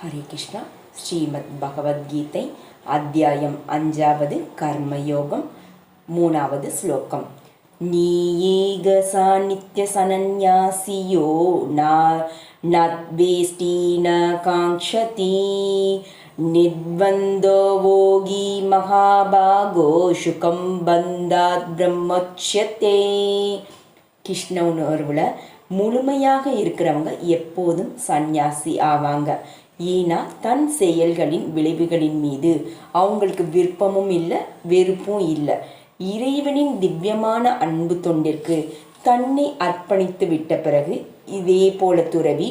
ஹரே கிருஷ்ணா ஸ்ரீமத் பகவத்கீதை அத்தியாயம் அஞ்சாவது கர்மயோகம் மூணாவது ஸ்லோகம். நீயேக சாநித்ய சனன்யாசியோ நா நத்வேஷ்டி ந காங்க்ஷதி நிர்பந்தோ வோகி மகாபாகோ சுகம் பந்தாத் பிரம்மோட்சத்தே கிருஷ்ண உணர்வில் முழுமையாக இருக்கிறவங்க எப்போதும் சந்நியாசி ஆவாங்க. ஈனா தன் செயல்களின் விளைவுகளின் மீது. அவங்களுக்கு விருப்பமும் இல்லை வெறுப்பும் இல்லை. இறைவனின் திவ்யமான அன்பு தொண்டிற்கு தன்னை அர்ப்பணித்து விட்ட பிறகு இதே போல துறவி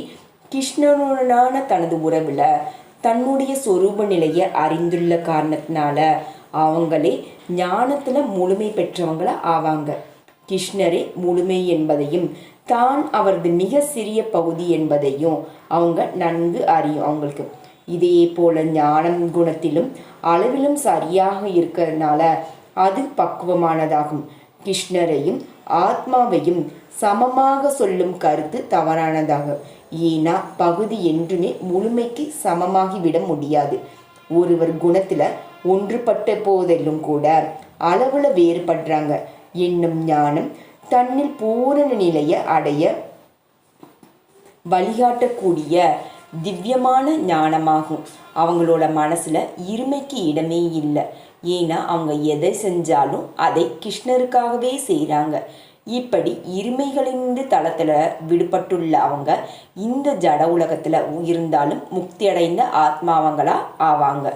கிருஷ்ணனுடனான தனது உறவில் தன்னுடைய சொரூப நிலையை அறிந்துள்ள காரணத்தினால அவங்களே ஞானத்தில் முழுமை பெற்றவங்கள ஆவாங்க. கிருஷ்ணரே முழுமை என்பதையும் தான் அவரது மிக சிறிய பகுதி என்பதையும் அவங்க நன்கு அறியும். அவங்களுக்கு இதே போல ஞானம் குணத்திலும் அளவிலும் சரியாக இருக்கிறதுனால அது பக்குவமானதாகும். கிருஷ்ணரையும் ஆத்மாவையும் சமமாக சொல்லும் கருத்து தவறானதாகும் ஏன்னா பகுதி என்றுமே முழுமைக்கு சமமாகிவிட முடியாது. ஒருவர் குணத்தில் ஒன்றுபட்ட போதிலும் கூட அளவில் வேறுபடுறாங்க. என்னும் ஞானம் தன்னில் பூரண நிலையை அடைய வழிகாட்டக்கூடிய திவ்யமான ஞானமாகும். அவங்களோட மனசுல இருமைக்கு இடமே இல்லை. ஏன்னா அவங்க எதை செஞ்சாலும் அதை கிருஷ்ணருக்காகவே செய்கிறாங்க இப்படி இருமைகளின் தளத்தில் விடுபட்டுள்ள அவங்க இந்த ஜட உலகத்தில் இருந்தாலும் முக்தி அடைந்த ஆத்மாவங்களா ஆவாங்க.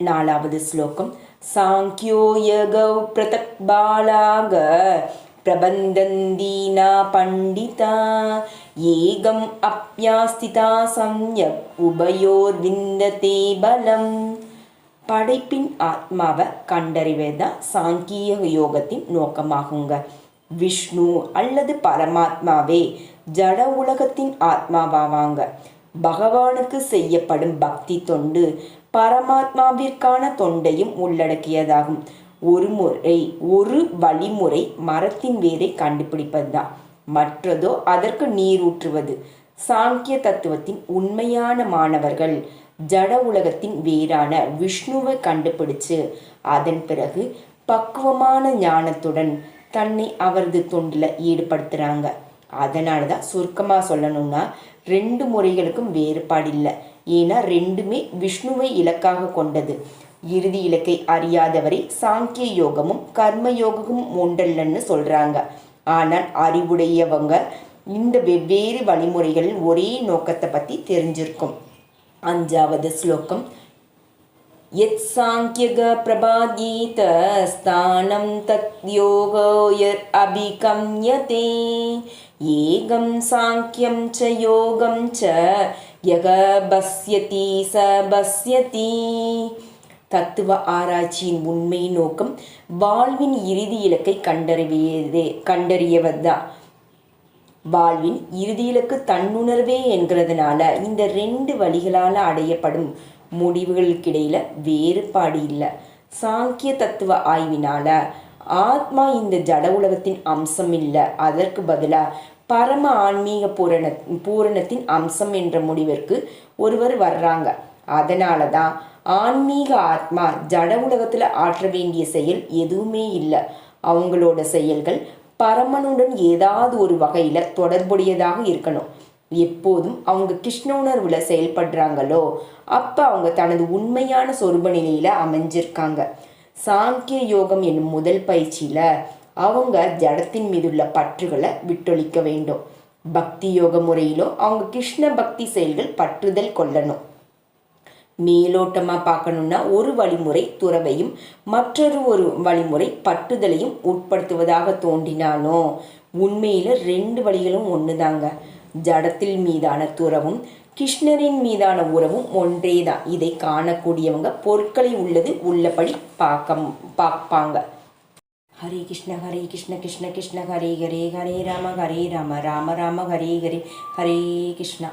நாலாவது ஸ்லோகம் சாங்கியோ யகௌ பிரதக் பாலாக பிரபந்தந்தீனா பண்டிதா ஏகம் அப்பியாஸ்திதா சம்யக் உபயோர் விந்ததே பலம். படைப்பின் ஆத்மாவை கண்டறிவதுதான் சாங்கிய யோகத்தின் நோக்கமாகுங்க. விஷ்ணு அல்லது பரமாத்மாவே ஜட உலகத்தின் ஆத்மாவாவாங்க. பகவானுக்கு செய்யப்படும் பக்தி தொண்டு பரமாத்மாவிற்கான தொண்டையும் உள்ளடக்கியதாகும். ஒரு முறை ஒரு வழிமுறை மரத்தின் வேரை கண்டுபிடிப்பதுதான். மற்றதோ அதற்கு நீரூற்றுவது. சாங்கிய தத்துவத்தின் உண்மையான மாணவர்கள் ஜட உலகத்தின் வேரான விஷ்ணுவை கண்டுபிடிச்சு அதன் பிறகு பக்குவமான ஞானத்துடன் தன்னை அவரது தொண்டில் ஈடுபடுத்துகிறாங்க அதனால தான் சுருக்கமாக சொல்லணும்னா ரெண்டு முறைகளுக்கும் வேறுபாடு இல்லை ஏன்னா ரெண்டுமே விஷ்ணுவை இலக்காக கொண்டது. இறுதி இலக்கை அறியாதவரை சாங்கிய யோகமும் கர்ம யோகமும் ஒன்றல்லன்னு சொல்கிறாங்க ஆனால் அறிவுடையவங்க இந்த வெவ்வேறு வழிமுறைகளில் ஒரே நோக்கத்தை பற்றி தெரிஞ்சிருக்கும். அஞ்சாவது ஸ்லோகம் यत् साङ्ख्यगप्रभागीतस्थानं तत् योगो यत् अभिगम्यते ஏகம் சாங்கியம் ச யோகம் ச யக பஸ்யதி ச பஸ்யதி தத்துவ ஆராய்ச்சியின் உண்மை நோக்கம் வாழ்வின் இறுதி இலக்கை கண்டறியதே கண்டறியவதுதான் வாழ்வின் இறுதி இலக்கு தன்னுணர்வே என்கிறதுனால இந்த ரெண்டு வழிகளால் அடையப்படும் முடிவுகளுக்கிடையில் வேறுபாடு இல்லை. சாங்கிய தத்துவ ஆய்வினால ஆத்மா இந்த ஜட உலகத்தின் அம்சம் இல்லை. அதற்கு பதிலாக பரம ஆன்மீக பூரண பூரணத்தின் அம்சம் என்ற முடிவிற்கு ஒருவர் வர்றாங்க. அதனால தான் ஆன்மீக ஆத்மா ஜட உலகத்தில் ஆற்ற வேண்டிய செயல் எதுவுமே இல்லை. அவங்களோட செயல்கள் பரமனுடன் ஏதாவது ஒரு வகையில் தொடர்புடையதாக இருக்கணும். எப்போதும் அவங்க கிருஷ்ண உணர்வில் செயல்படுறாங்களோ அப்போ அவங்க தனது உண்மையான சொருப நிலையில் அமைஞ்சிருக்காங்க. சாங்கிய யோகம் என்னும் முதல் பயிற்சியில் அவங்க ஜடத்தின் மீதுள்ள பற்றுகளை விட்டொழிக்க வேண்டும். பக்தி யோக முறையிலோ அவங்க கிருஷ்ண பக்தி செயல்கள் பற்றுதல் கொள்ளணும். மேலோட்டமாக பார்க்கணும்னா ஒரு வழிமுறை துறவையும் மற்றொரு ஒரு வழிமுறை பட்டுதலையும் உட்படுத்துவதாக தோன்றினாலும் உண்மையில் ரெண்டு வழிகளும் ஒன்று தாங்க ஜடத்தில் மீதான துறவும் கிருஷ்ணரின் மீதான உறவும் ஒன்றே தான் இதை காணக்கூடியவங்க பொருட்களை உள்ளது உள்ளபடி பார்க்க பார்ப்பாங்க. ஹரே கிருஷ்ண ஹரே கிருஷ்ண கிருஷ்ண கிருஷ்ண ஹரே ஹரே ஹரே ராம ஹரே ராம ராம ராம ஹரே ஹரே ஹரே கிருஷ்ணா.